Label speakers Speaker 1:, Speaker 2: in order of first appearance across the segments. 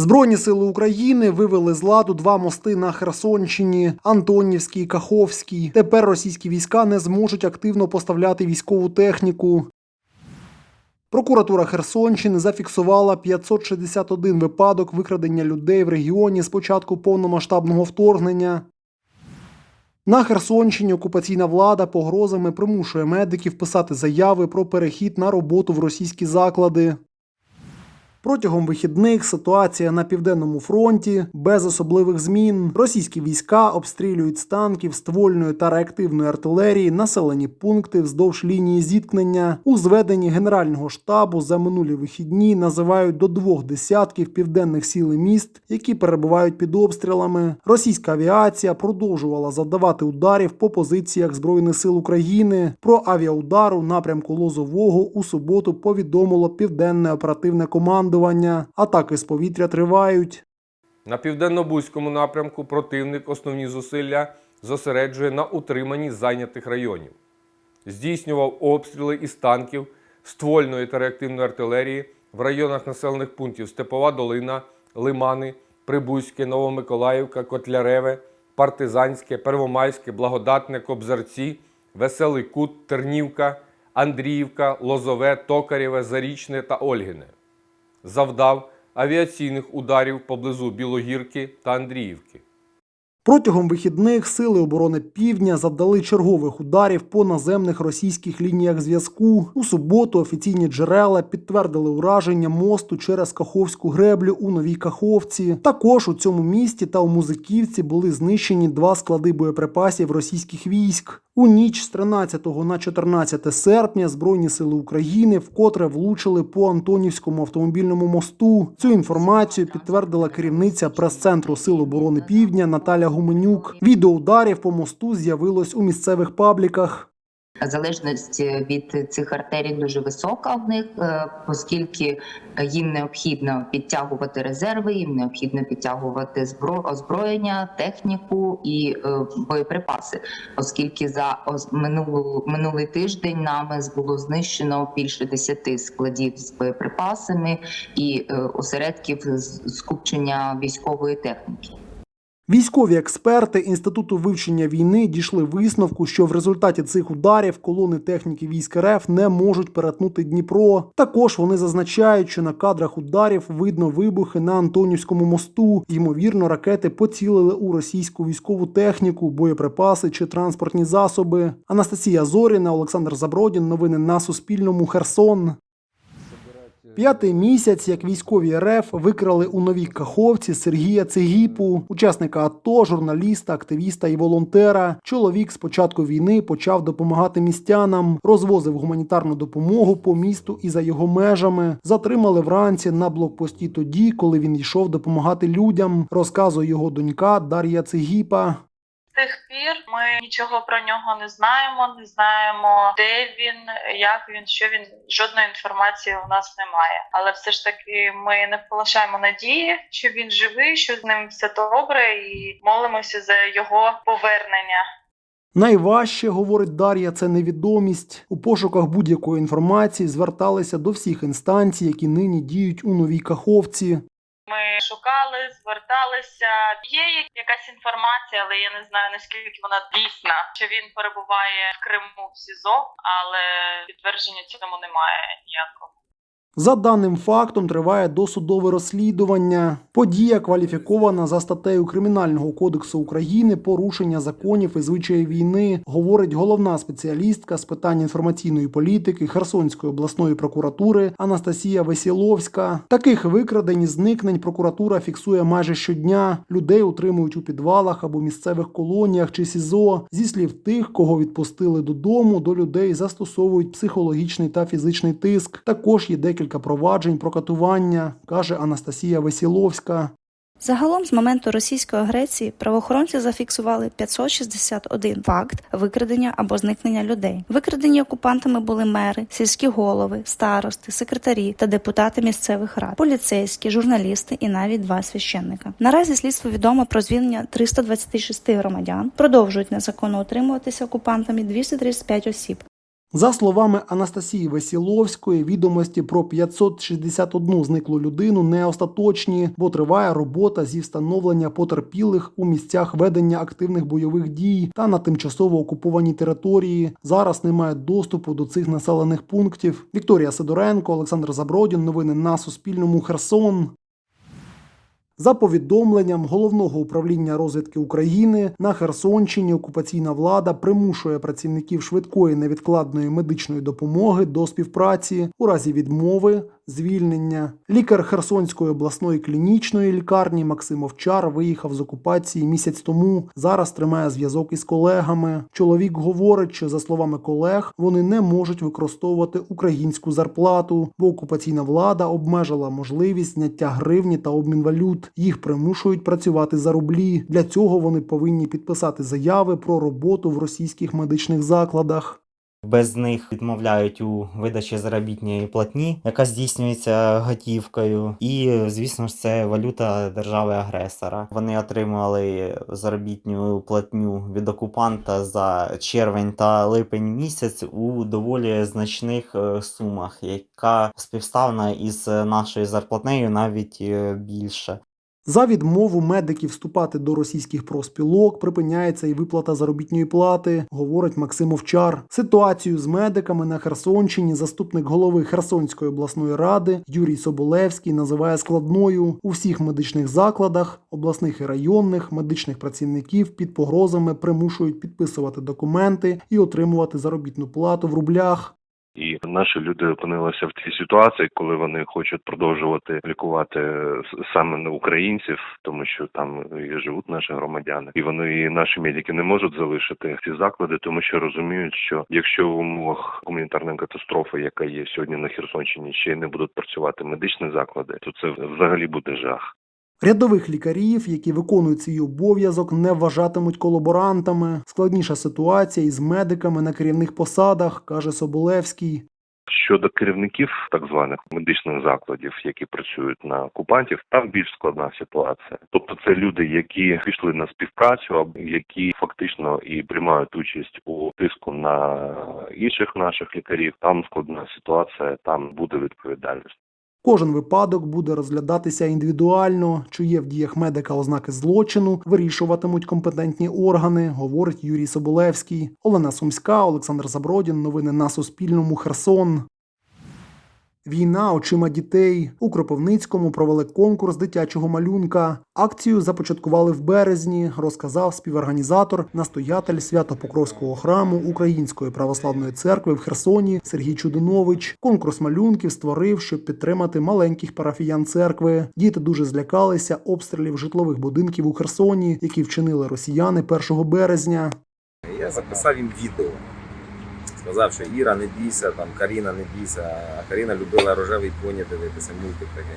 Speaker 1: Збройні сили України вивели з ладу два мости на Херсонщині Антонівський, Каховський. Тепер російські війська не зможуть активно поставляти військову техніку. Прокуратура Херсонщини зафіксувала 561 випадок викрадення людей в регіоні з початку повномасштабного вторгнення. На Херсонщині окупаційна влада погрозами примушує медиків писати заяви про перехід на роботу в російські заклади. Протягом вихідних ситуація на південному фронті без особливих змін. Російські війська обстрілюють з танків, ствольної та реактивної артилерії населені пункти вздовж лінії зіткнення. У зведенні Генерального штабу за минулі вихідні називають до двох десятків південних сіл і міст, які перебувають під обстрілами. Російська авіація продовжувала завдавати ударів по позиціях Збройних сил України. Про авіаудар у напрямку Лозового у суботу повідомило південне оперативне командування. Атаки з повітря тривають.
Speaker 2: На південно-бузькому напрямку противник основні зусилля зосереджує на утриманні зайнятих районів. Здійснював обстріли із танків, ствольної та реактивної артилерії в районах населених пунктів Степова Долина, Лимани, Прибузьке, Новомиколаївка, Котляреве, Партизанське, Первомайське, Благодатне, Кобзарці, Веселий Кут, Тернівка, Андріївка, Лозове, Токарєве, Зарічне та Ольгине. Завдав авіаційних ударів поблизу Білогірки та Андріївки.
Speaker 1: Протягом вихідних сили оборони Півдня завдали чергових ударів по наземних російських лініях зв'язку. У суботу офіційні джерела підтвердили ураження мосту через Каховську греблю у Новій Каховці. Також у цьому місті та у Музиківці були знищені два склади боєприпасів російських військ. У ніч з 13 на 14 серпня Збройні сили України вкотре влучили по Антонівському автомобільному мосту. Цю інформацію підтвердила керівниця прес-центру Сил оборони Півдня Наталя Гуменюк. Відео ударів по мосту з'явилось у місцевих пабліках.
Speaker 3: Залежність від цих артерій дуже висока в них, е, оскільки їм необхідно підтягувати резерви, їм необхідно підтягувати збро- озброєння, техніку і е, боєприпаси, оскільки за минулу минулий тиждень нами було знищено більше 10 складів з боєприпасами і е, осередків скупчення військової техніки.
Speaker 1: Військові експерти Інституту вивчення війни дійшли висновку, що в результаті цих ударів колони техніки військ РФ не можуть перетнути Дніпро. Також вони зазначають, що на кадрах ударів видно вибухи на Антонівському мосту. Ймовірно, ракети поцілили у російську військову техніку, боєприпаси чи транспортні засоби. Анастасія Зоріна, Олександр Забродін. Новини на Суспільному. Херсон. П'ятий місяць, як військові РФ викрали у новій Каховці Сергія Цегіпу, учасника АТО, журналіста, активіста і волонтера. Чоловік з початку війни почав допомагати містянам, розвозив гуманітарну допомогу по місту і за його межами. Затримали вранці на блокпості тоді, коли він йшов допомагати людям. Розказує його донька Дар'я Цегіпа.
Speaker 4: Тих пір ми нічого про нього не знаємо, не знаємо, де він, як він, що він. Жодної інформації у нас немає. Але все ж таки ми не полишаємо надії, що він живий, що з ним все добре, і молимося за його повернення.
Speaker 1: Найважче, говорить Дар'я, це невідомість. У пошуках будь-якої інформації зверталися до всіх інстанцій, які нині діють у новій Каховці.
Speaker 4: Ми шукали, зверталися. Є якась інформація, але я не знаю наскільки вона дійсна. Що він перебуває в Криму в СІЗО, але підтвердження цьому немає ніякого.
Speaker 1: За даним фактом триває досудове розслідування. Подія кваліфікована за статтею Кримінального кодексу України порушення законів і звичаїв війни, говорить головна спеціалістка з питань інформаційної політики Херсонської обласної прокуратури Анастасія Весіловська. Таких викрадень і зникнень прокуратура фіксує майже щодня. Людей утримують у підвалах або місцевих колоніях чи СІЗО. Зі слів тих, кого відпустили додому, до людей застосовують психологічний та фізичний тиск. Також є декілька проваджень про катування, каже Анастасія Весіловська.
Speaker 5: Загалом, з моменту російської агресії, правоохоронці зафіксували 561 факт викрадення або зникнення людей. Викрадені окупантами були мери, сільські голови, старости, секретарі та депутати місцевих рад, поліцейські, журналісти і навіть два священника. Наразі слідство відомо про звільнення 326 громадян. Продовжують незаконно утримуватися окупантами 235 осіб.
Speaker 1: За словами Анастасії Весіловської, відомості про 561 зниклу людину не остаточні, бо триває робота зі встановлення потерпілих у місцях ведення активних бойових дій та на тимчасово окупованій території. Зараз немає доступу до цих населених пунктів. Вікторія Сидоренко, Олександр Забродін. Новини на Суспільному. Херсон. За повідомленням головного управління розвідки України на Херсонщині окупаційна влада примушує працівників швидкої невідкладної медичної допомоги до співпраці у разі відмови. Звільнення лікар Херсонської обласної клінічної лікарні Максим Овчар виїхав з окупації місяць тому. Зараз тримає зв'язок із колегами. Чоловік говорить, що за словами колег вони не можуть використовувати українську зарплату, бо окупаційна влада обмежила можливість зняття гривні та обмін валют. Їх примушують працювати за рублі. Для цього вони повинні підписати заяви про роботу в російських медичних закладах.
Speaker 6: Без них відмовляють у видачі заробітної платні, яка здійснюється готівкою. І, звісно ж, це валюта держави-агресора. Вони отримали заробітну платню від окупанта за червень та липень місяць у доволі значних е, сумах, яка співставна із нашою зарплатнею навіть е, більше.
Speaker 1: За відмову медиків вступати до російських профспілок припиняється і виплата заробітної плати, говорить Максим Овчар. Ситуацію з медиками на Херсонщині заступник голови Херсонської обласної ради Юрій Соболевський називає складною у всіх медичних закладах, обласних і районних медичних працівників під погрозами примушують підписувати документи і отримувати заробітну плату в рублях.
Speaker 7: І наші люди опинилися в цій ситуації, коли вони хочуть продовжувати лікувати саме не українців, тому що там і живуть наші громадяни, і вони і наші медики не можуть залишити ці заклади, тому що розуміють, що якщо в умовах гуманітарної катастрофи, яка є сьогодні на Херсонщині, ще й не будуть працювати медичні заклади, то це взагалі буде жах.
Speaker 1: Рядових лікарів, які виконують свій обов'язок, не вважатимуть колаборантами. Складніша ситуація із медиками на керівних посадах, каже Соболевський.
Speaker 7: Щодо керівників так званих медичних закладів, які працюють на окупантів, там більш складна ситуація. Тобто, це люди, які пішли на співпрацю, які фактично і приймають участь у тиску на інших наших лікарів. Там складна ситуація, там буде відповідальність.
Speaker 1: Кожен випадок буде розглядатися індивідуально. Чи є в діях медика ознаки злочину, вирішуватимуть компетентні органи, говорить Юрій Соболевський. Олена Сумська, Олександр Забродін. Новини на Суспільному. Херсон. Війна очима дітей у Кропивницькому провели конкурс дитячого малюнка. Акцію започаткували в березні, розказав співорганізатор, настоятель Свято-Покровського храму Української православної церкви в Херсоні Сергій Чудинович. Конкурс малюнків створив, щоб підтримати маленьких парафіян церкви. Діти дуже злякалися обстрілів житлових будинків у Херсоні, які вчинили росіяни 1 березня.
Speaker 8: Я записав їм відео. Сказав, що Іра, не бійся, там Каріна не бійся. А Каріна любила рожевий поні дивитися, мультик такий.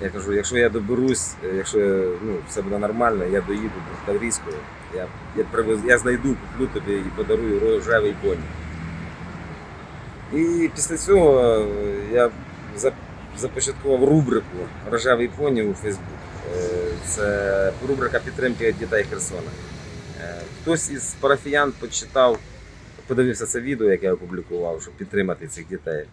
Speaker 8: Я кажу, якщо я доберусь, е, якщо ну, все буде нормально, я доїду до Таврійської, я, я, привез, я знайду, куплю тобі і подарую рожевий поні. І після цього е, я започаткував рубрику Рожевий поні у Фейсбук. Е, Це рубрика підтримки дітей Херсона. Хтось із парафіян почитав, подивився це відео, яке я опублікував, щоб підтримати цих дітей.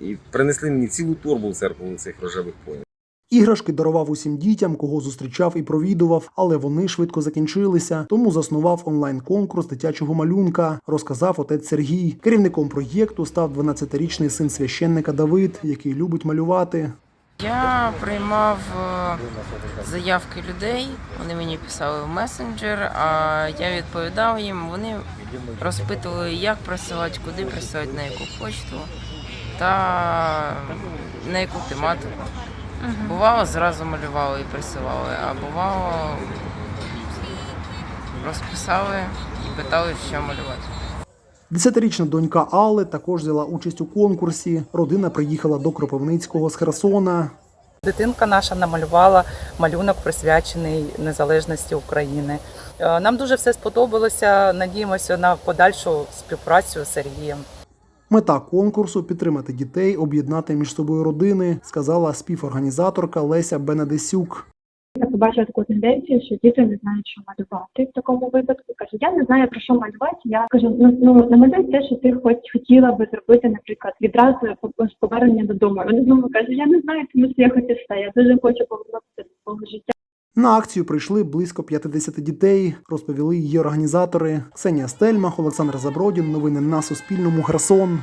Speaker 8: І принесли мені цілу торбу в церкву цих рожевих понів.
Speaker 1: Іграшки дарував усім дітям, кого зустрічав і провідував, але вони швидко закінчилися. Тому заснував онлайн-конкурс дитячого малюнка, розказав отець Сергій. Керівником проєкту став 12-річний син священника Давид, який любить малювати.
Speaker 9: Я приймав е, заявки людей, вони мені писали в месенджер, а я відповідав їм. Вони розпитували, як працювати, куди працювати, на яку почту та на яку тематику. Бувало, зразу малювали і присилали, а бувало розписали і питали, що малювати.
Speaker 1: Десятирічна донька Алли також взяла участь у конкурсі. Родина приїхала до Кропивницького з Херсона.
Speaker 10: Дитинка наша намалювала малюнок присвячений незалежності України. Е, Нам дуже все сподобалося. Надіємося на подальшу співпрацю з Сергієм.
Speaker 1: Мета конкурсу підтримати дітей, об'єднати між собою родини, сказала співорганізаторка Леся Бенедесюк.
Speaker 11: Я побачила таку тенденцію, що діти не знають, що малювати в такому випадку. Каже, я не знаю про що малювати. Я кажу, ну ну намалюй те, що ти хоч хотіла би зробити, наприклад, відразу по- з повернення додому. Вони знову кажуть, я не знаю, тому що я хочу все. Я дуже хочу повернутися до свого життя.
Speaker 1: На акцію прийшли близько 50 дітей, розповіли її організатори. Ксенія Стельмах, Олександр Забродін. Новини на Суспільному. Херсон.